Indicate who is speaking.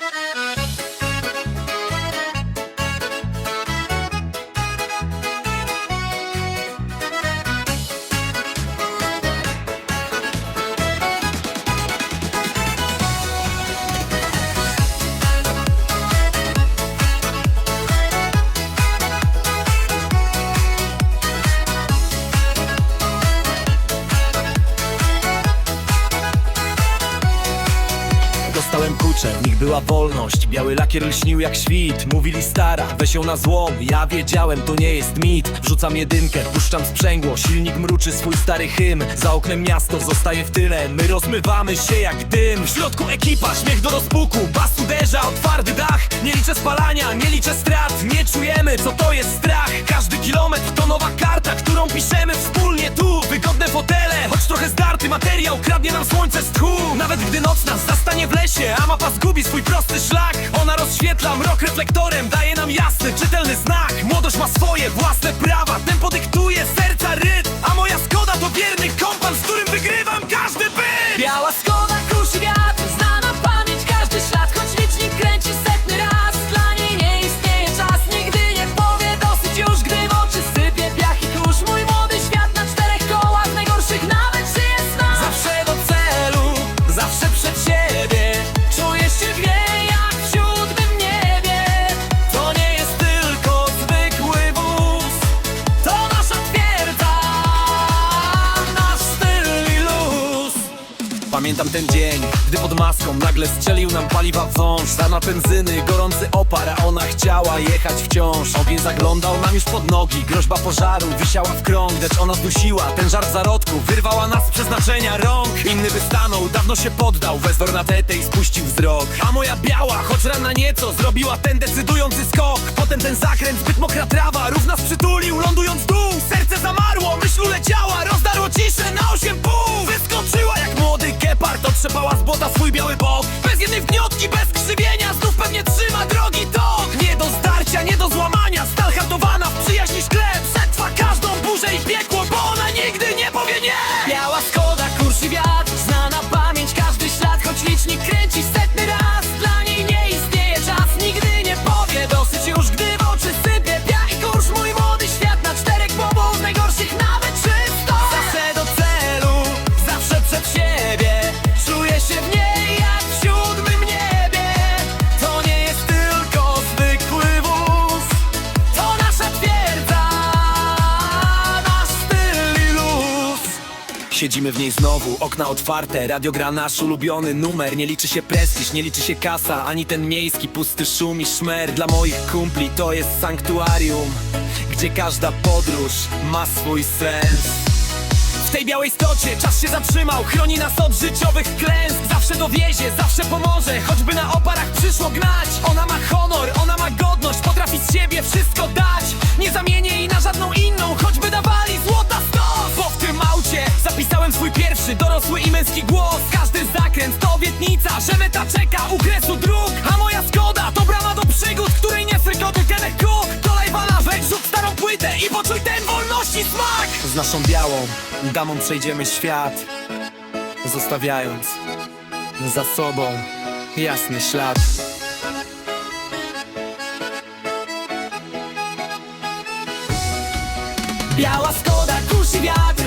Speaker 1: Thank you. Kucze, w nich była wolność. Biały lakier lśnił jak świt. Mówili stara, weź ją na złom. Ja wiedziałem, to nie jest mit. Wrzucam jedynkę, puszczam sprzęgło. Silnik mruczy swój stary hymn. Za oknem miasto zostaje w tyle. My rozmywamy się jak dym. W środku ekipa, śmiech do rozpuku. Bas uderza o twardy dach. Nie liczę spalania, nie liczę strat. Nie czujemy, co to jest strach. Każdy kilometr to nowa karta materiał Kradnie nam słońce z tchu. Nawet gdy noc nas zastanie w lesie A mapa zgubi swój prosty szlak. Ona rozświetla mrok reflektorem Daje nam jasny, czytelny znak. Młodość ma swoje własne prawa Tempo dyktuje serca rytm. A moja Skoda to wierny Pamiętam ten dzień, gdy pod maską nagle strzelił nam paliwa wąż. Rana benzyny, gorący opar, a ona chciała jechać wciąż. Ogień zaglądał nam już pod nogi, groźba pożaru wisiała w krąg. Lecz ona zdusiła ten żar w zarodku, wyrwała nas z przeznaczenia rąk. Inny by stanął, dawno się poddał, wezwał na tetę i spuścił wzrok. A moja biała, choć rana nieco, zrobiła ten decydujący skok. Potem ten zakręt, zbyt mokra trawa, rów nas przytulił, lądując w dół. Serce zamarło, myśl uleciała, otrzepała z swój biały bok. Bez jednej wgniotki, bez krzywienia, znów pewnie trzyma drogi tok. Nie do zdarcia, nie do złamania, stal Siedzimy w niej znowu, okna otwarte Radio gra nasz ulubiony numer. Nie liczy się prestiż, nie liczy się kasa Ani ten miejski pusty szum i szmer. Dla moich kumpli to jest sanktuarium Gdzie każda podróż ma swój sens. W tej białej stocie czas się zatrzymał Chroni nas od życiowych klęsk. Zawsze dowiezie, zawsze pomoże Choćby na oparach przyszło gnać. Ona ma honor, Dorosły i męski głos. Każdy zakręt to obietnica Że meta czeka u kresu dróg. A moja Skoda to brama do przygód Której nie srykoty kenech kruk. Dolej wana, weź rzuć starą płytę I poczuj ten wolności smak. Z naszą białą damą przejdziemy świat Zostawiając za sobą jasny ślad.
Speaker 2: Biała Skoda kusi wiatr